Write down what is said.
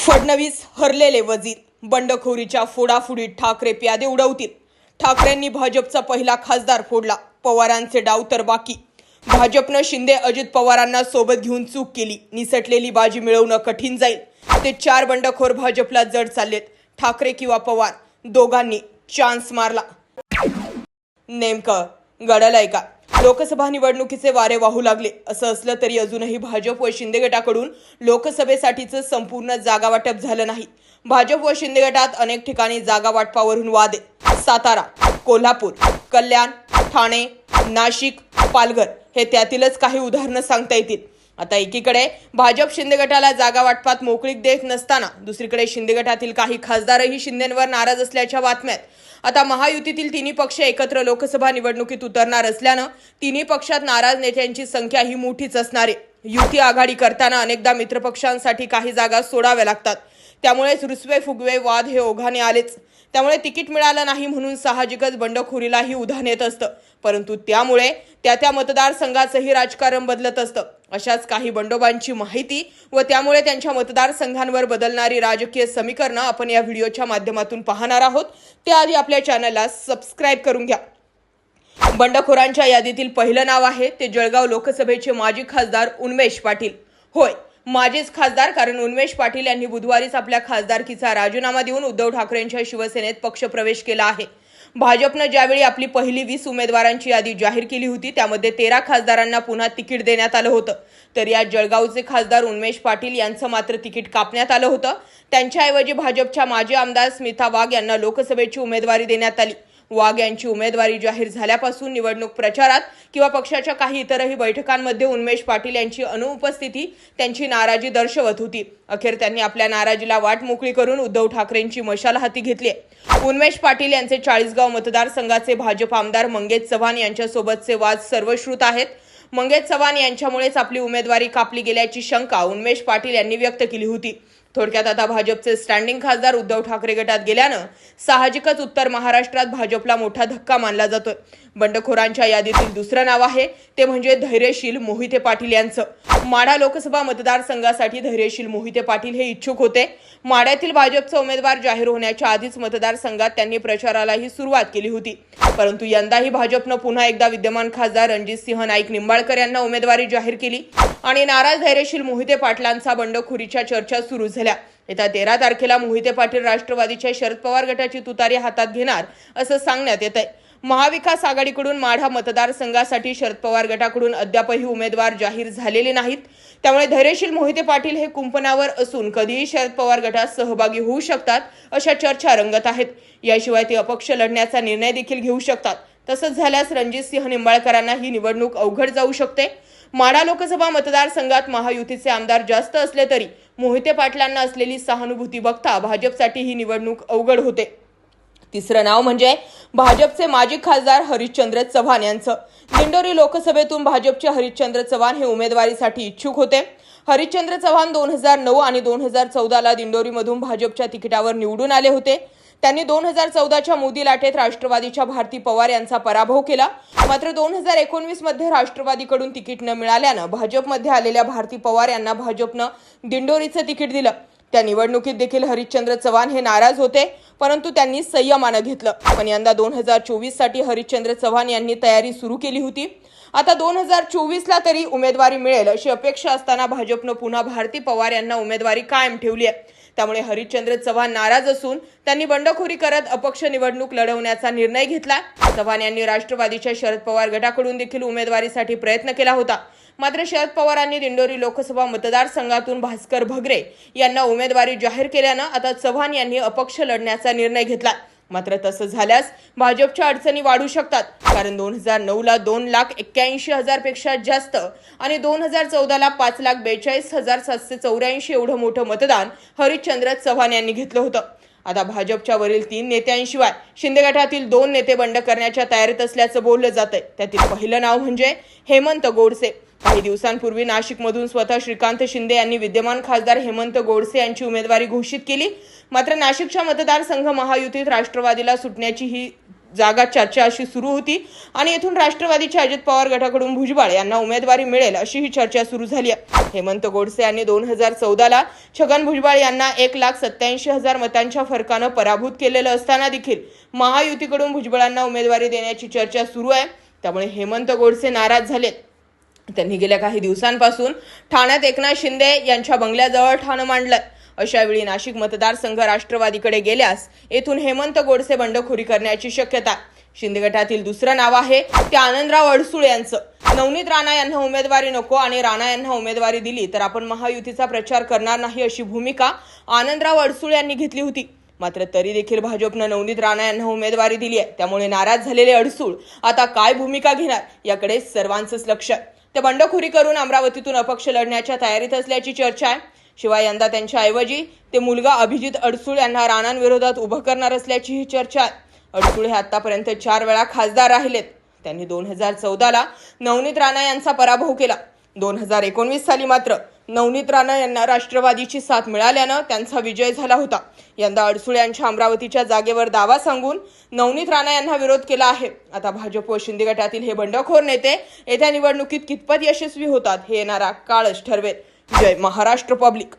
फडणवीस हरलेले वजीर. बंडखोरीच्या फोडाफोडीत ठाकरे प्यादे उडवतील. ठाकरेंनी भाजपचा पहिला खासदार फोडला. पवारांचे डाव तर बाकी. भाजपनं शिंदे अजित पवारांना सोबत घेऊन चूक केली. निसटलेली बाजी मिळवणं कठीण जाईल. ते चार बंडखोर भाजपला जड चाललेत. ठाकरे किंवा पवार दोघांनी चान्स मारला. नेमकं घडलंय का? लोकसभा निवडणुकीचे वारे वाहू लागले. असं असलं तरी अजूनही भाजप व शिंदे गटाकडून लोकसभेसाठीचं संपूर्ण जागा वाटप झालं नाही. भाजप व शिंदे गटात अनेक ठिकाणी जागा वाटपावरून वाद. आहे सातारा कोल्हापूर कल्याण ठाणे नाशिक पालघर हे त्यातीलच काही उदाहरणं सांगता येतील. आता एकीकडे भाजप शिंदे गटाला जागा वाटपात मोकळीक देत नसताना दुसरीकडे शिंदे गटातील काही खासदारही शिंदेंवर नाराज असल्याच्या बातम्यात. आता महायुतीतील तिन्ही पक्ष एकत्र लोकसभा निवडणुकीत उतरणार असल्यानं तिन्ही पक्षात नाराज नेत्यांची संख्या ही मोठीच असणार. आहे युती आघाडी करताना अनेकदा मित्रपक्षांसाठी काही जागा सोडाव्या लागतात. त्यामुळेच रुसवे फुगवे वाद हे ओघाने आलेच. त्यामुळे तिकीट मिळालं नाही म्हणून साहजिकच बंडखोरीलाही उधाण येत असतं. परंतु त्यामुळे त्या त्या मतदारसंघाचंही राजकारण बदलत असतं. अशाच काही बंडोबांची माहिती व त्यामुळे त्यांच्या मतदारसंघांवर बदलणारी राजकीय समीकरणं आपण या व्हिडिओच्या माध्यमातून पाहणार आहोत. त्याआधी आपल्या चॅनलला सबस्क्राईब करून घ्या. बंडखोरांच्या यादीतील पहिलं नाव आहे ते जळगाव लोकसभेचे माजी खासदार उन्मेश पाटील. होय माजीच खासदार कारण उन्मेष पाटील यांनी बुधवारीच आपल्या खासदारकीचा राजीनामा देऊन उद्धव ठाकरेंच्या शिवसेनेत पक्षप्रवेश केला आहे. भाजपनं ज्यावेळी आपली पहिली वीस उमेदवारांची यादी जाहीर केली होती त्यामध्ये तेरा खासदारांना पुन्हा तिकीट देण्यात आलं होतं. तर या जळगावचे खासदार उन्मेष पाटील यांचं मात्र तिकीट कापण्यात आलं होतं. त्यांच्याऐवजी भाजपच्या माजी आमदार स्मिता वाघ यांना लोकसभेची उमेदवारी देण्यात आली. वाघ यांची उमेदवारी जाहीर झाल्यापासून निवडणूक प्रचारात किंवा पक्षाच्या काही इतरही बैठकांमध्ये उन्मेष पाटील यांची अनुपस्थिती त्यांची नाराजी दर्शवत होती. अखेर त्यांनी आपल्या नाराजीला वाट मोकळी करून उद्धव ठाकरेंची मशाल हाती घेतली उन्मेष पाटील यांचे चाळीसगाव मतदारसंघाचे भाजप आमदार मंगेश चव्हाण यांच्यासोबतचे वाद सर्वश्रुत आहेत. मंगेश चव्हाण यांच्यामुळेच आपली उमेदवारी कापली गेल्याची शंका उन्मेष पाटील यांनी व्यक्त केली होती. थोडक्यात आता भाजपचे स्टँडिंग खासदार उद्धव ठाकरे गटात गेल्यानं साहजिकच उत्तर महाराष्ट्रात भाजपला मोठा धक्का मानला जातोय. बंडखोरांच्या यादीतील दुसरं नाव आहे ते म्हणजे धैर्यशील मोहिते पाटील यांचं. माढा लोकसभा मतदारसंघासाठी धैर्यशील मोहिते पाटील हे इच्छुक होते. माढ्यातील भाजपचा उमेदवार जाहीर होण्याच्या आधीच मतदारसंघात त्यांनी प्रचारालाही सुरुवात केली होती. परंतु यंदाही भाजपनं पुन्हा एकदा विद्यमान खासदार रणजित सिंह नाईक निंबाळकर यांना उमेदवारी जाहीर केली. आणि नाराज धैर्यशील मोहिते पाटलांचा बंडखोरीच्या चर्चा सुरू झाल्या. येत्या तेरा तारखेला मोहिते पाटील राष्ट्रवादीच्या शरद पवार गटाची तुतारी हातात घेणार असं सांगण्यात येत आहे महाविकास आघाडीकडून माढा मतदारसंघासाठी शरद पवार गटाकडून अद्यापही उमेदवार जाहीर झालेले नाहीत. त्यामुळे धैर्यशील मोहिते पाटील हे कुंपणावर असून कधीही शरद पवार गटात सहभागी होऊ शकतात अशा चर्चा रंगत आहेत. याशिवाय ते अपक्ष लढण्याचा निर्णय देखील घेऊ शकतात. तसंच झाल्यास रणजितसिंह निंबाळकरांना ही निवडणूक अवघड जाऊ शकते. माढा लोकसभा मतदारसंघात महायुतीचे आमदार जास्त असले तरी मोहिते पाटलांना असलेली सहानुभूती बघता भाजपसाठी ही निवडणूक अवघड होते. तिसरं नाव म्हणजे भाजपचे माजी खासदार हरिश्चंद्र चव्हाण यांचं. दिंडोरी लोकसभेतून भाजपचे हरिश्चंद्र चव्हाण हे उमेदवारीसाठी इच्छुक होते. हरिश्चंद्र चव्हाण दोन हजार नऊ आणि दोन हजार चौदाला दिंडोरीमधून भाजपच्या तिकिटावर निवडून आले होते. त्यांनी दोन हजार चौदाच्या मोदी लाटेत राष्ट्रवादीच्या भारती पवार यांचा पराभव केला. मात्र दोन हजार एकोणवीसमध्ये राष्ट्रवादीकडून तिकीट न मिळाल्यानं भाजपमध्ये आलेल्या भारती पवार यांना भाजपनं दिंडोरीचं तिकीट दिलं. त्या निवडणुकीत देखील हरिश्चंद्र चव्हाण हे नाराज होते परंतु त्यांनी संयमानं घेतलं. पण यंदा दोन हजार चोवीससाठी हरिश्चंद्र चव्हाण यांनी तयारी सुरू केली होती. आता दोन हजार चोवीसला तरी उमेदवारी मिळेल अशी अपेक्षा असताना भाजपनं पुन्हा भारती पवार यांना उमेदवारी कायम ठेवली आहे. त्यामुळे हरिश्चंद्र चव्हाण नाराज असून त्यांनी बंडखोरी करत अपक्ष निवडणूक लढवण्याचा निर्णय घेतला चव्हाण यांनी राष्ट्रवादीच्या शरद पवार गटाकडून देखील उमेदवारीसाठी प्रयत्न केला होता. मात्र शरद पवारांनी दिंडोरी लोकसभा मतदारसंघातून भास्कर भगरे यांना उमेदवारी जाहीर केल्यानं आता चव्हाण यांनी अपक्ष लढण्याचा निर्णय घेतला मात्र तसं झाल्यास भाजपच्या अडचणी वाढू शकतात. कारण दोन हजार नऊला दोन लाख एक्क्याऐंशी हजारपेक्षा जास्त आणि दोन हजार चौदाला पाच लाख बेचाळीस हजार सातशे चौऱ्याऐंशी एवढं मोठं मतदान हरिश्चंद्र चव्हाण यांनी घेतलं होतं. आता भाजपच्या वरील तीन नेत्यांशिवाय शिंदे गटातील दोन नेते बंड करण्याच्या तयारीत असल्याचं बोललं जात आहे त्यातील पहिलं नाव म्हणजे हेमंत गोडसे. काही दिवसांपूर्वी नाशिकमधून स्वतः श्रीकांत शिंदे यांनी विद्यमान खासदार हेमंत गोडसे यांची उमेदवारी घोषित केली. मात्र नाशिकच्या मतदारसंघ महायुतीत राष्ट्रवादीला सुटण्याची ही जागा चर्चा अशी सुरू होती आणि येथून राष्ट्रवादीच्या अजित पवार गटाकडून भुजबळ यांना उमेदवारी मिळेल अशी ही चर्चा सुरू झाली आहे. हेमंत गोडसे यांनी दोन हजार चौदाला छगन भुजबळ यांना एक लाख सत्याऐंशी हजार मतांच्या फरकानं पराभूत केलेलं असताना देखील महायुतीकडून भुजबळांना उमेदवारी देण्याची चर्चा सुरू आहे. त्यामुळे हेमंत गोडसे नाराज झालेत. त्यांनी गेल्या काही दिवसांपासून ठाण्यात एकनाथ शिंदे यांच्या बंगल्याजवळ ठाणं मांडलं. अशा वेळी नाशिक मतदारसंघ राष्ट्रवादीकडे गेल्यास येथून हेमंत गोडसे बंडखोरी करण्याची शक्यता. शिंदे गटातील दुसरं नाव आहे ते आनंदराव अडसूळ यांचं. नवनीत राणा यांना उमेदवारी नको आणि राणा यांना उमेदवारी दिली तर आपण महायुतीचा प्रचार करणार नाही अशी भूमिका आनंदराव अडसूळ यांनी घेतली होती. मात्र तरी देखील भाजपनं नवनीत राणा यांना उमेदवारी दिली आहे. त्यामुळे नाराज झालेले अडसूळ आता काय भूमिका घेणार याकडे सर्वांचंच लक्ष. आहे ते बंडखोरी करून अमरावतीतून अपक्ष लढण्याच्या तयारीत असल्याची चर्चा आहे. शिवाय यंदा त्यांच्या ऐवजी ते मुलगा अभिजित अडसूळ यांना राणांविरोधात उभं करणार असल्याचीही चर्चा आहे. अडसूळ हे आतापर्यंत चार वेळा खासदार राहिलेत. त्यांनी दोन हजार चौदाला नवनीत राणा यांचा पराभव केला. दोन हजार एकोणवीस साली मात्र नवनीत राणा यांना राष्ट्रवादीची साथ मिळाल्यानं त्यांचा विजय झाला होता. यंदा अडसुळे यांच्या अमरावतीच्या जागेवर दावा सांगून नवनीत राणा यांना विरोध केला आहे. आता भाजप व शिंदे गटातील हे बंडखोर नेते येत्या निवडणुकीत कितपत यशस्वी होतात हे येणारा काळच ठरवेल. जय महाराष्ट्र पब्लिक.